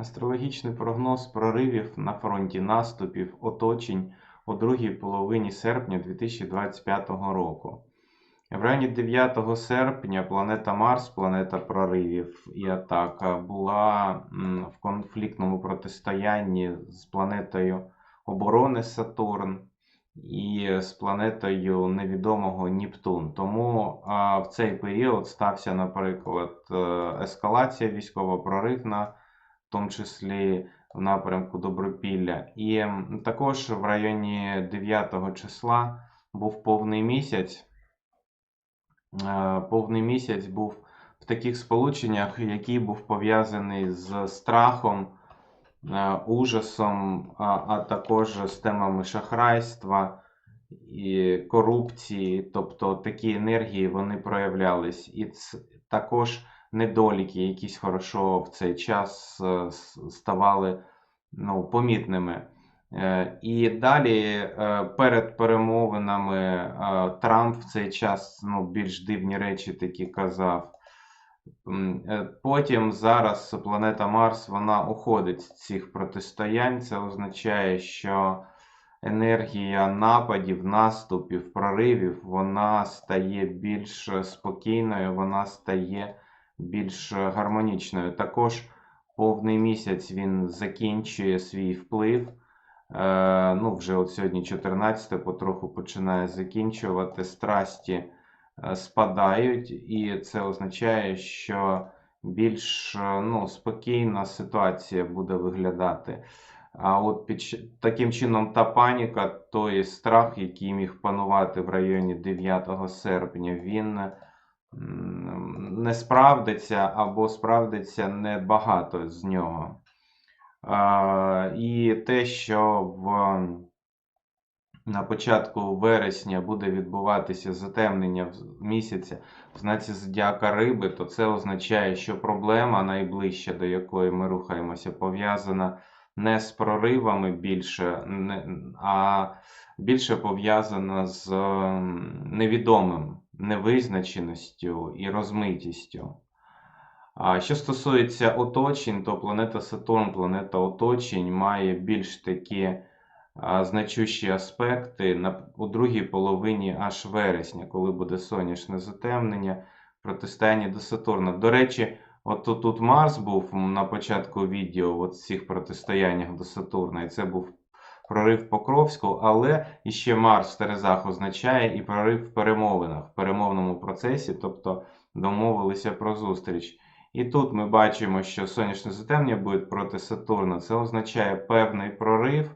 Астрологічний прогноз проривів на фронті наступів, оточень у другій половині серпня 2025 року. В районі 9 серпня планета Марс, планета проривів і атака, була в конфліктному протистоянні з планетою оборони Сатурн і з планетою невідомого Нептун. Тому в цей період стався, наприклад, е, ескалація військова проривна, в тому числі в напрямку Добропілля. І також в районі 9 числа був повний місяць. Е, Повний місяць був в таких сполученнях, який був пов'язаний з страхом, е, ужасом, а, також з темами шахрайства і корупції. Тобто такі енергії вони проявлялись. І ц- також недоліки, якісь хорошо в цей час е, ставали ну, помітними. Е, І далі е, перед перемовинами Трамп в цей час ну, більш дивні речі такі казав. Потім зараз планета Марс вона уходить з цих протистоянь. Це означає, що енергія нападів, наступів, проривів вона стає більш спокійною, вона стає більш гармонічною. Також повний місяць він закінчує свій вплив. Е, ну, вже от сьогодні 14, потроху починає закінчувати. Страсті е, спадають, і це означає, що більш е, ну, спокійна ситуація буде виглядати. А от під таким чином та паніка, той страх, який міг панувати в районі 9 серпня, він не справдиться або справдиться небагато з нього. І те, що в, на початку вересня буде відбуватися затемнення місяця в знаці зодіака Риби, то це означає, що проблема найближча, до якої ми рухаємося, пов'язана не з проривами більше, а більше пов'язана з невідомим, невизначеністю і розмитістю. Що стосується оточень, то планета Сатурн, планета оточень, має більш такі значущі аспекти у другій половині аж вересня, коли буде сонячне затемнення, протистояння до Сатурна. До речі, от тут, Марс був на початку відео в цих протистояннях до Сатурна, і це був прорив Покровську, але іще Марс в Терезах означає і прорив в перемовинах, в перемовному процесі, тобто домовилися про зустріч. І тут ми бачимо, що сонячне затемнення буде проти Сатурна. Це означає певний прорив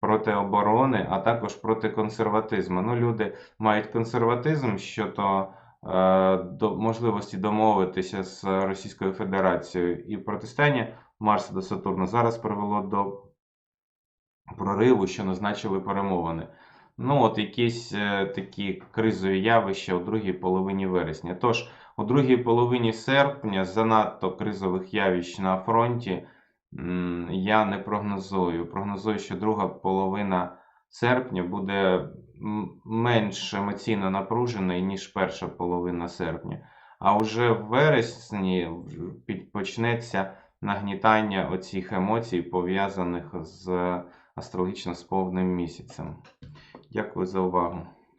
проти оборони, а також проти консерватизму. Ну, люди мають консерватизм щодо е, до можливості домовитися з Російською Федерацією. І протистояння Марса до Сатурна зараз привело до прориву, що назначили перемовини. Ну, от якісь е, такі кризові явища у другій половині вересня. Тож, у другій половині серпня занадто кризових явищ на фронті я не прогнозую. Прогнозую, що друга половина серпня буде менш емоційно напруженою, ніж перша половина серпня. А вже в вересні почнеться нагнітання оцих емоцій, пов'язаних з астрологічно з повним місяцем. Дякую за увагу.